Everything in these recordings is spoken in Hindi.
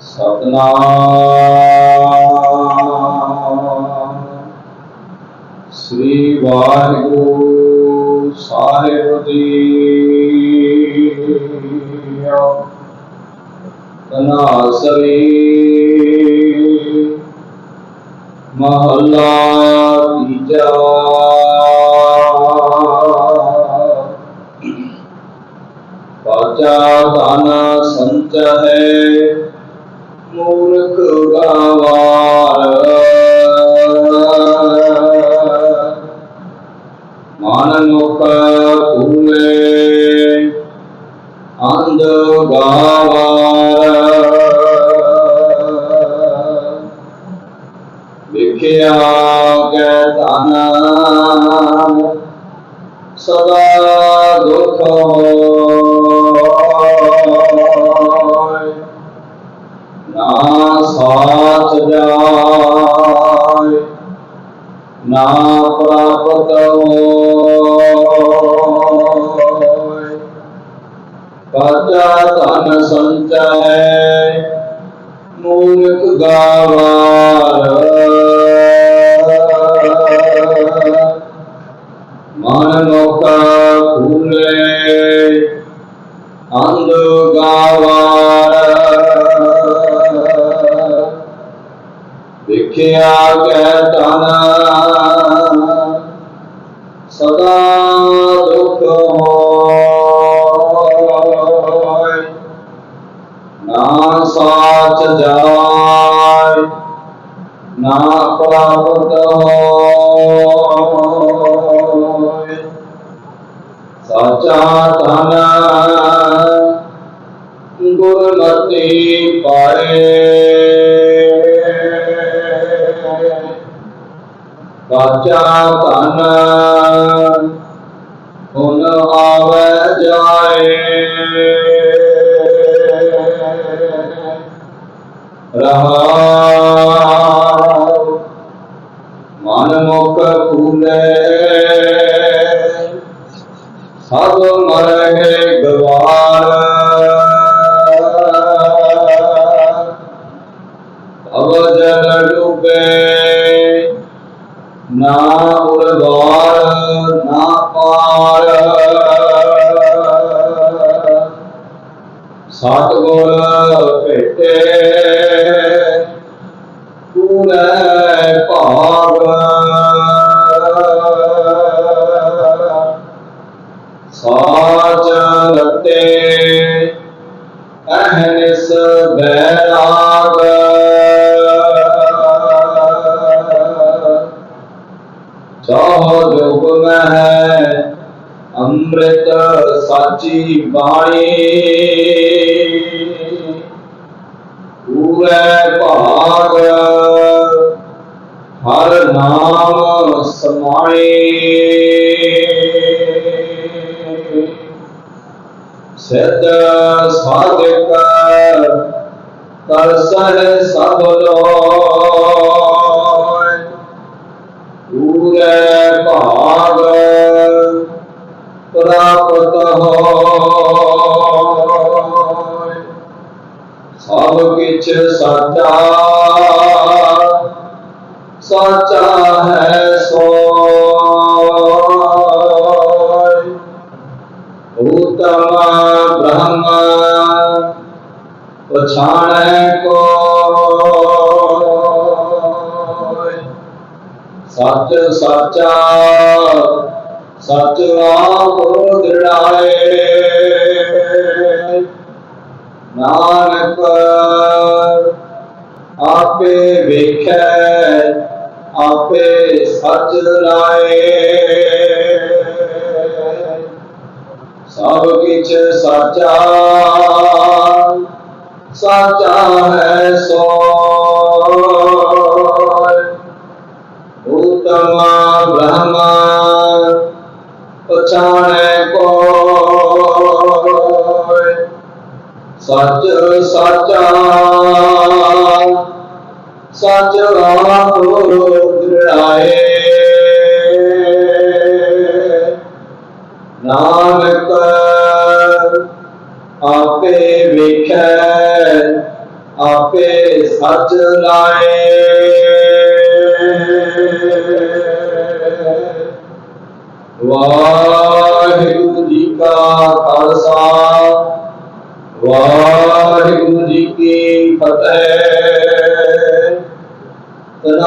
ਸਤਨਾਮ। ਸ੍ਰੀ ਵਾਹਿਗੁਰੂ ਸਾਹਿਬ ਜੀ। ਤਨਾਸਰੀ ਮਹੱਲਾ ਤੀਜਾ। ਪਾਚਾ ਧਨ ਸੰਚੈ ਮੂਰਖ त्यागदानाय सदा दुःखो ना साथ जाय। ना प्राप्त धन संचय। मूर्ख गावा मननोक्ता कुले अंधगावार विख्या कहतान सदा दुख हो ना साच जाय ना प्राप्त हो। सचेतन गुरमति सचा सचेतन उन आवे जाए। रहा ਸਤਿਗੁਰ ਭੇਟੇ ਪੂਰੇ ਭਾਗ ਸਾਚ ਰਤੇ ਅਹਨਿਸ ਬੈਰਾਗ ਚਾਹ ਜੋਗ ਮਹਿ ਅੰਮ੍ਰਿਤ ਸਾਚੀ ਬਾਣੀ। ਪੂਰੇ ਭਾਗ ਹਰ ਨਾਮ ਸਮਾਏ। ਸਿੱਧ ਸਾਧਕ ਕਰ ਸਭ ਲੋਇ सचा है सो उत्तम ब्रह्म पछाण को सच साचा सच को नानक आपे वेखै, आपे सच लाए सब किच साचा साचा है सो उत्तमा ब्रह्मा, पछाने को सच साचा कचरा को गिराए नानक आपे विख आपे सच लाए वाहिगुरु जी का खालसा, वाहिगुरु जी की फतेह।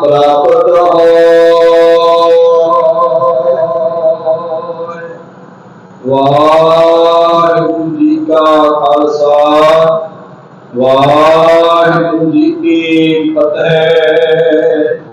ਪ੍ਰਾਪਤ ਹੋਇ ਵਾਹਿਗੁਰੂ ਜੀ ਕਾ ਖਾਲਸਾ ਵਾਹਿਗੁਰੂ